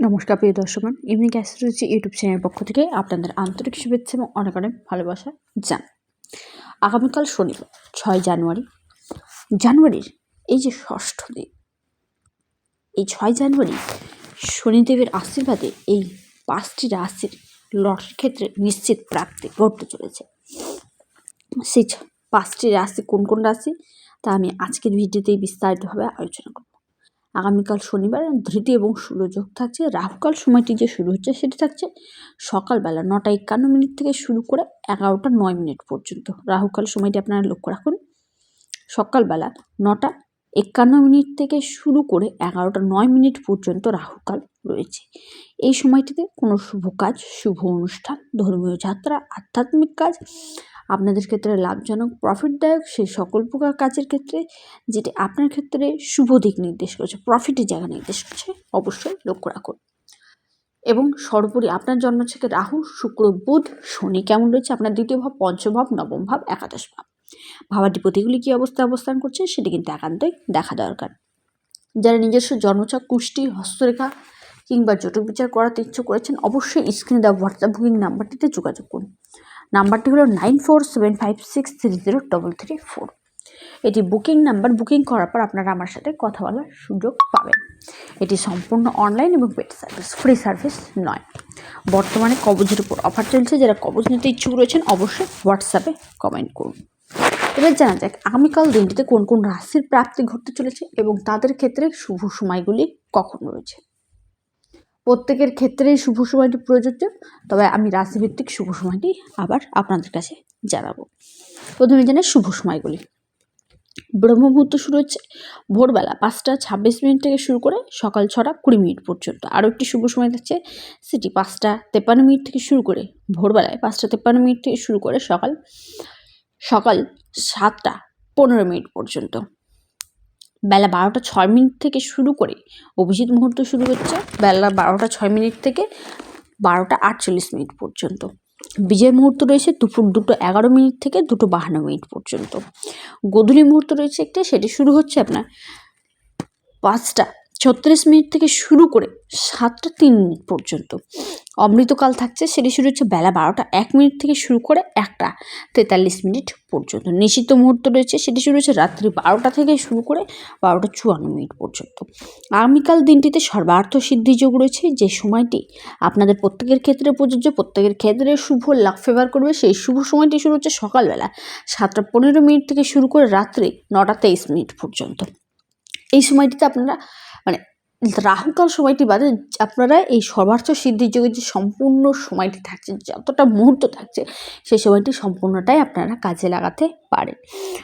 নমস্কার প্রিয় দর্শকগণ evening astrology YouTube চ্যানেলের পক্ষ থেকে আপনাদের আন্তরিক শুভেচ্ছা এবং অনেক অনেক ভালোবাসা জান আগামীকাল শনিবার, ছয় জানুয়ারি। জানুয়ারির এই যে ষষ্ঠ দিন, এই ছয় জানুয়ারি শনিদেবের আশীর্বাদে এই পাঁচটি রাশির লটারির ক্ষেত্রে নিশ্চিত প্রাপ্তি ঘটতে চলেছে। সেই পাঁচটি রাশি কোন কোন রাশি? তা আমি আজকের ভিডিওতেই বিস্তারিতভাবে আলোচনা করব। আগামীকাল শনিবার ধৃতি এবং সূর্যযোগ থাকছে। রাহুকাল সময়টি যে শুরু হচ্ছে সেটি থাকছে সকালবেলা নটা একান্ন মিনিট থেকে শুরু করে এগারোটা নয় মিনিট পর্যন্ত। রাহুকাল সময়টি আপনারা লক্ষ্য রাখুন। সকালবেলা নটা একান্ন মিনিট থেকে শুরু করে এগারোটা নয় মিনিট পর্যন্ত রাহুকাল রয়েছে। এই সময়টিতে কোনো শুভ কাজ, শুভ অনুষ্ঠান, ধর্মীয় যাত্রা, আধ্যাত্মিক কাজ, আপনাদের ক্ষেত্রে লাভজনক প্রফিটদায়ক সেই সকল প্রকার কাজের ক্ষেত্রে যেটি আপনার ক্ষেত্রে শুভ দিক নির্দেশ করছে প্রফিটের জায়গা নির্দেশ করছে, অবশ্যই লক্ষ্য রাখুন। এবং সর্বোপরি আপনার জন্ম থেকে রাহু, শুক্র, বুধ, শনি কেমন রয়েছে? আপনার দ্বিতীয় ভাব, পঞ্চম ভাব, নবম ভাব, একাদশ ভাব। ভাবাধিপতিগুলি কী অবস্থায় অবস্থান করছে সেটি কিন্তু একান্তই দেখা দরকার। যারা নিজস্ব জন্মছক, কুষ্টি, হস্তরেখা কিংবা জটক বিচার করাতে ইচ্ছুক করেছেন অবশ্যই স্ক্রিনে দেওয়া হোয়াটসঅ্যাপ বুকিং নাম্বারটিতে যোগাযোগ করুন। নাম্বারটি হলো nine four seven five six three zero double three four এটি বুকিং নাম্বার বুকিং করার পর আপনারা আমার সাথে কথা বলার সুযোগ পাবেন। এটি সম্পূর্ণ অনলাইন এবং পেড সার্ভিস ফ্রি সার্ভিস নয়। বর্তমানে কবজের উপর অফার চলছে, যারা কবজ নিতে ইচ্ছুক রয়েছেন, অবশ্যই হোয়াটসঅ্যাপে কমেন্ট করুন। এবার জানা যাক, আগামীকাল দিনটিতে কোন কোন রাশির প্রাপ্তি ঘটতে চলেছে এবং তাদের ক্ষেত্রে শুভ সময়গুলি কখন রয়েছে? প্রত্যেকের ক্ষেত্রেই শুভ সময়টি প্রযোজ্য, তবে আমি রাশিভিত্তিক শুভ সময়টি আবার আপনাদের কাছে জানাব। প্রথমে জানাই শুভ সময়গুলি। ব্রহ্ম মুহূর্ত শুরু হচ্ছে ভোরবেলা পাঁচটা ছাব্বিশ মিনিট থেকে শুরু করে সকাল ছটা কুড়ি মিনিট পর্যন্ত। আরও একটি শুভ সময় থাকছে সেটি পাঁচটা তেপ্পান্ন মিনিট থেকে শুরু করে ভোরবেলায় পাঁচটা তেপ্পান্ন মিনিট থেকে শুরু করে সকাল সকাল সাতটা পনেরো মিনিট পর্যন্ত। বেলা বারোটা ছয় মিনিট থেকে শুরু করে অভিজিৎ মুহূর্ত শুরু হচ্ছে বেলা বারোটা ছয় মিনিট থেকে বারোটা আটচল্লিশ মিনিট পর্যন্ত। বিজয় মুহূর্ত রয়েছে দুপুর দুটো এগারো মিনিট থেকে দুটো বাহান্ন মিনিট পর্যন্ত। গোধূলি মুহূর্ত রয়েছে একটা, সেটি শুরু হচ্ছে আপনার পাঁচটা ছত্রিশ মিনিট থেকে শুরু করে সাতটা তিন মিনিট পর্যন্ত। অমৃতকাল থাকছে, সেটি শুরু হচ্ছে বেলা বারোটা, এক মিনিট থেকে শুরু করে একটা তেতাল্লিশ মিনিট পর্যন্ত। নিষিদ্ধ মুহূর্ত রয়েছে, সেটি শুরু হচ্ছে রাত্রি বারোটা থেকে শুরু করে বারোটা চুয়ান্ন মিনিট পর্যন্ত। আগামীকাল দিনটিতে সর্বার্থ সিদ্ধি যোগ রয়েছে, যে সময়টি আপনাদের প্রত্যেকের ক্ষেত্রে প্রযোজ্য, প্রত্যেকের ক্ষেত্রে শুভ লাভ ফেভার করবে, সেই শুভ সময়টি শুরু হচ্ছে সকালবেলা সাতটা পনেরো মিনিট থেকে শুরু করে রাত্রি নটা তেইশ মিনিট পর্যন্ত। এই সময়টিতে আপনারা রাহুকাল সময়টি বাদে আপনারা এই সর্বার্থ সিদ্ধির যোগে যে সম্পূর্ণ সময়টি থাকছে, যতটা মুহূর্ত থাকছে, সেই সময়টি সম্পূর্ণটাই আপনারা কাজে লাগাতে পারেন।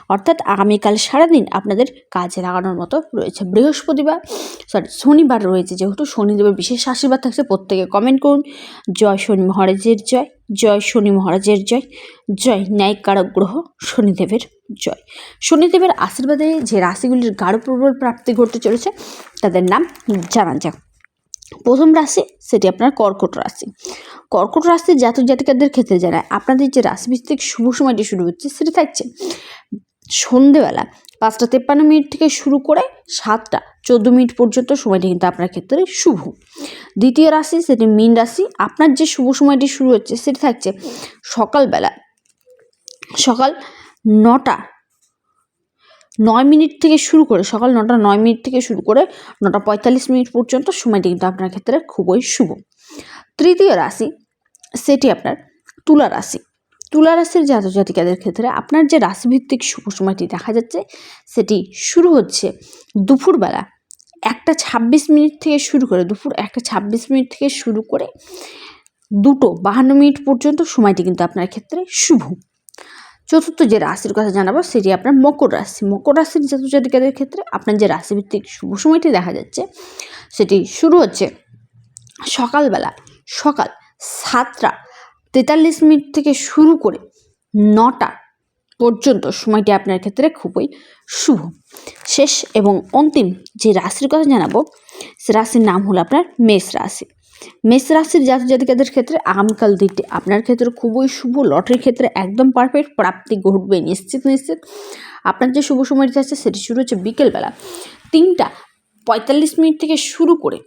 অর্থাৎ আগামীকাল সারাদিন আপনাদের কাজে লাগানোর মতো রয়েছে। বৃহস্পতিবার সরি শনিবার রয়েছে। যেহেতু শনিদেবের বিশেষ আশীর্বাদ থাকছে, প্রত্যেকে কমেন্ট করুন। জয় শনি মহারাজের জয়। জয় শনি মহারাজের জয় জয় ন্যায়কারক গ্রহ শনিদেবের জয়। শনিদেবের আশীর্বাদে যে রাশিগুলির গাঢ় প্রবল প্রাপ্তি ঘটতে চলেছে, তাদের নাম জানা যাক। প্রথম রাশি, সেটি আপনার কর্কট রাশি। কর্কট রাশির জাতক জাতিকাদের ক্ষেত্রে যারা আপনাদের যে রাশিভিত্তিক শুভ সময়টি শুরু হচ্ছে, সেটি থাকছে সন্ধেবেলা পাঁচটা তেপ্পান্ন মিনিট থেকে শুরু করে সাতটা চোদ্দ মিনিট পর্যন্ত সময়টি কিন্তু আপনার ক্ষেত্রে শুভ। দ্বিতীয় রাশি সেটি মীন রাশি। আপনার যে শুভ সময়টি শুরু হচ্ছে সেটি থাকছে সকালবেলা। সকাল নটা, নয় মিনিট থেকে শুরু করে, সকাল নটা, নয় মিনিট থেকে শুরু করে নটা পঁয়তাল্লিশ মিনিট পর্যন্ত সময়টি কিন্তু আপনার ক্ষেত্রে খুবই শুভ। তৃতীয় রাশি সেটি আপনার তুলা রাশি। তুলা রাশির জাতক জাতিকাদের ক্ষেত্রে আপনার যে রাশিভিত্তিক শুভ সময়টি দেখা যাচ্ছে সেটি শুরু হচ্ছে দুপুরবেলা। একটা ছাব্বিশ মিনিট থেকে শুরু করে দুপুর একটা ছাব্বিশ মিনিট থেকে শুরু করে দুটো বাহান্ন মিনিট পর্যন্ত সময়টি কিন্তু আপনার ক্ষেত্রে শুভ। চতুর্থ যে রাশির কথা জানাব সেটি আপনার মকর রাশি। মকর রাশির জাতক জাতিকাদের ক্ষেত্রে আপনার যে রাশিভিত্তিক শুভ সময়টি দেখা যাচ্ছে, সেটি শুরু হচ্ছে সকালবেলা সকাল সাতটা তেতাল্লিশ মিনিট থেকে শুরু করে নটা পর্যন্ত সময়টি আপনার ক্ষেত্রে খুবই শুভ। শেষ এবং অন্তিম যে রাশির কথা জানাব, সে রাশির নাম হলো আপনার মেষ রাশি। মেষ রাশির জাতক জাতিকাদের ক্ষেত্রে আগামীকাল দিনটি আপনার ক্ষেত্রে খুবই শুভ, লটারির ক্ষেত্রে একদম পারফেক্ট প্রাপ্তি ঘটবে নিশ্চিত নিশ্চিত। আপনার যে শুভ সময়টি আছে সেটি শুরু হচ্ছে বিকেলবেলা। তিনটা পঁয়তাল্লিশ মিনিট থেকে শুরু করে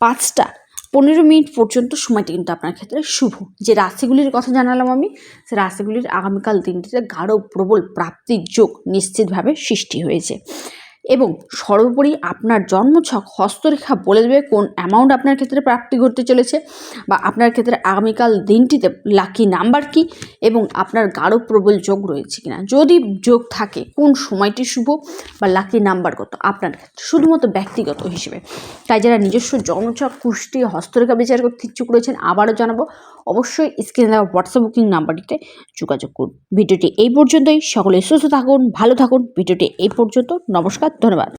পাঁচটা পনেরো মিনিট পর্যন্ত সময়টি কিন্তু আপনার ক্ষেত্রে শুভ। যে রাশিগুলির কথা জানালাম আমি, সে রাশিগুলির আগামীকাল দিনটিতে গাঢ় প্রবল প্রাপ্তির যোগ নিশ্চিতভাবে সৃষ্টি হয়েছে। এবং সর্বোপরি আপনার জন্মছক হস্তরেখা বলে দেবে কোন অ্যামাউন্ট আপনার ক্ষেত্রে প্রাপ্তি ঘটতে চলেছে বা আপনার ক্ষেত্রে আগামীকাল দিনটিতে লাকি নাম্বার কি এবং আপনার গাঢ় প্রবল যোগ রয়েছে কিনা। যদি যোগ থাকে, কোন সময়টি শুভ বা লাকি নাম্বার কত আপনার ক্ষেত্রে? শুধুমাত্র ব্যক্তিগত হিসেবে। তাই যারা নিজস্ব জন্মছক, কুষ্টি, হস্তরেখা বিচার করতে ইচ্ছুক রয়েছেন, আবারও জানাব, অবশ্যই স্ক্রিনে দেওয়া হোয়াটসঅ্যাপ বুকিং নাম্বারটিতে যোগাযোগ করুন। ভিডিওটি এই পর্যন্তই। সকলে সুস্থ থাকুন, ভালো থাকুন। ভিডিওটি এই পর্যন্ত। নমস্কার ধন্যবাদ